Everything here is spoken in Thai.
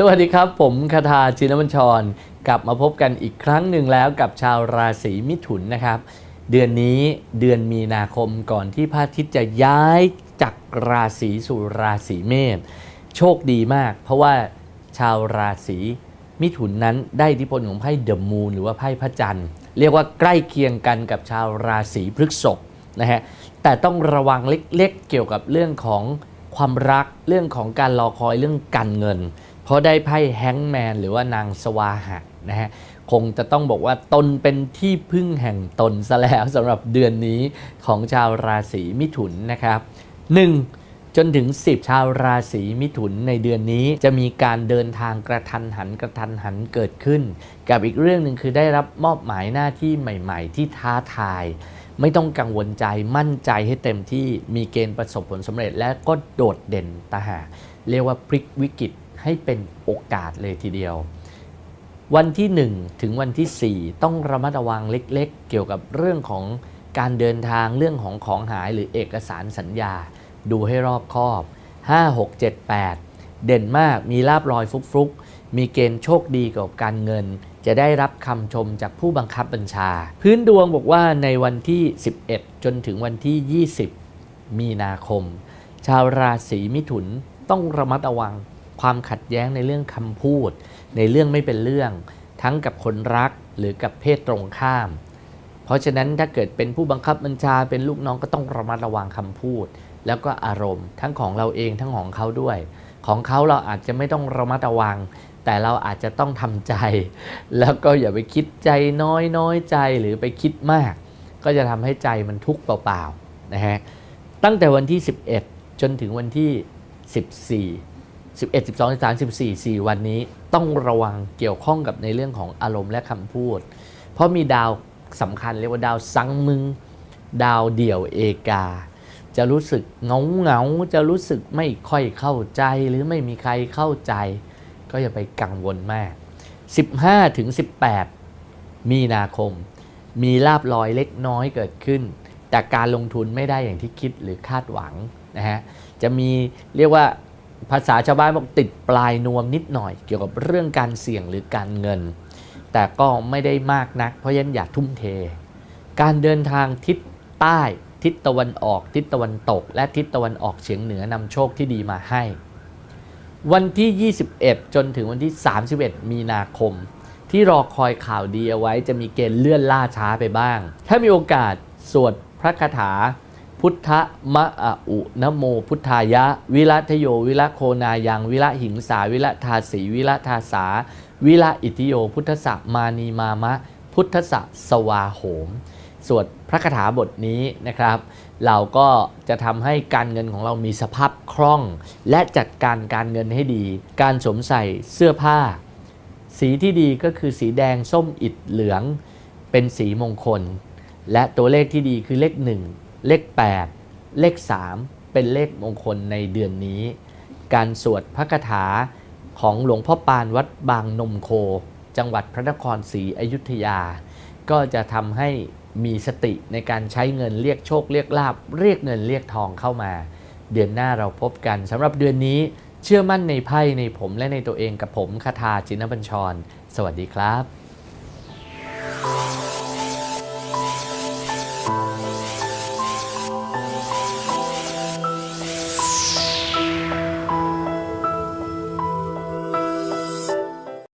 สวัสดีครับ ผมคาทาจินบัญชร กลับมาพบกันอีกครั้งหนึ่งแล้วกับชาวราศีมิถุนนะครับ เดือนนี้เดือนมีนาคมก่อนที่พระอาทิตย์จะย้ายจากราศีสู่ราศีเมษโชคดีมาก เพราะว่าชาวราศีมิถุนนั้นได้อิทธิพลของไพ่เดอะมูนหรือว่าไพ่พระจันทร์เรียกว่าใกล้เคียงกันกับชาวราศีพฤษภนะฮะแต่ต้องระวังเล็กๆเกี่ยวกับเรื่องของความรักเรื่องของการรอคอยเรื่องการเงิน เพราะได้ไพ่แฮงแมนหรือว่านางสวาหะนะฮะคงจะต้องบอกว่าตนเป็นที่พึ่งแห่งตนซะแล้วสำหรับเดือนนี้ของชาวราศีมิถุนนะครับ 1. จนถึง 10 ชาวราศีมิถุนในเดือนนี้จะมีการเดินทางกระทันหันกระทันหันเกิดขึ้น กับอีกเรื่องหนึ่งคือได้รับมอบหมายหน้าที่ใหม่ ๆ ที่ท้าทาย ไม่ต้องกังวลใจมั่นใจให้เต็มที่มีเกณฑ์ประสบผลสำเร็จและก็โดดเด่นตาหาเรียกว่าพลิกวิกฤต ให้เป็นโอกาสเลยทีเดียว วันที่ 1 ถึงวันที่ 4 ต้องระมัดระวังเล็กๆ เกี่ยวกับเรื่องของการเดินทางเรื่องของของหายหรือเอกสารสัญญา ดูให้รอบคอบ 5 6 7 8 เด่นมากมีลาบลอยฟุกๆ มีเกณฑ์โชคดีเกี่ยวกับการเงิน จะได้รับคำชมจากผู้บังคับบัญชา พื้นดวงบอกว่าในวันที่ 11 จนถึงวันที่ 20 มีนาคม ชาวราศีมิถุนต้องระมัดระวัง ความขัดแย้งในเรื่องคำพูด ในเรื่องไม่เป็นเรื่อง ทั้งกับคนรักหรือกับเพศตรงข้าม เพราะฉะนั้นถ้าเกิดเป็นผู้บังคับบัญชาเป็นลูกน้องก็ต้องระมัดระวังคำพูด แล้วก็อารมณ์ ทั้งของเราเองทั้งของเขาด้วย ของเขาเราอาจจะไม่ต้องระมัดระวัง แต่เราอาจจะต้องทำใจ แล้วก็อย่าไปคิดใจน้อยน้อยใจหรือไปคิดมาก ก็จะทำให้ใจมันทุกข์เปล่าๆนะฮะตั้งแต่วันที่ 11 จนถึงวันที่ 14 11 12 13 14 4 วันนี้ต้องระวังเกี่ยวข้องกับในเรื่องของอารมณ์และคำพูด เพราะมีดาวสำคัญเรียกว่าดาวซังมึง ดาวเดี่ยวเอกา จะรู้สึกเงาเงาจะรู้สึกไม่ค่อยเข้าใจหรือไม่มีใครเข้าใจ ก็อย่าไปกังวลมาก 15ถึง18 มีนาคม มีลาบลอยเล็กน้อยเกิดขึ้น แต่การลงทุนไม่ได้อย่างที่คิดหรือคาดหวังนะฮะจะมีเรียกว่า ภาษาชาวบ้านบอกติดปลายนวมนิดหน่อย เกี่ยวกับเรื่องการเสี่ยงหรือการเงิน แต่ก็ไม่ได้มากนัก เพราะฉะนั้นอย่าทุ่มเท การเดินทางทิศใต้ทิศตะวันออก ทิศตะวันตก และทิศตะวันออกเฉียงเหนือนำโชคที่ดีมาให้ วันที่ 21 จนถึงวันที่ 31 มีนาคม ที่รอคอยข่าวดีเอาไว้จะมีเกณฑ์เลื่อนล่าช้าไปบ้าง ถ้ามีโอกาสสวดพระคาถา พุทธมะอะอุนโมพุทธายะ วิรัตโยวิระโคนายังวิระหิงสาวิระทาสีวิระทาสา วิระอิติโยพุทธะมานีมามะ พุทธะสวาโหม สวดพระคาถาบทนี้นะครับ เราก็จะทำให้การเงินของเรามีสภาพคล่อง และจัดการการเงินให้ดี การสวมใส่เสื้อผ้า สีที่ดีก็คือสีแดงส้มอิดเหลือง เป็นสีมงคล และตัวเลขที่ดีคือเลข1 เลข 8 เลข 3 เป็นเลขมงคลในเดือนนี้ การสวดพระคาถาของหลวงพ่อปานวัดบางนมโค จังหวัดพระนครศรีอยุธยา ก็จะทำให้มีสติในการใช้เงินเรียกโชคเรียกลาบ เรียกเงินเรียกทองเข้ามา เดือนหน้าเราพบกันสำหรับเดือนนี้เชื่อมั่นในไพ่ในผมและในตัวเองกับผมคาทาจินบัญชร สวัสดีครับ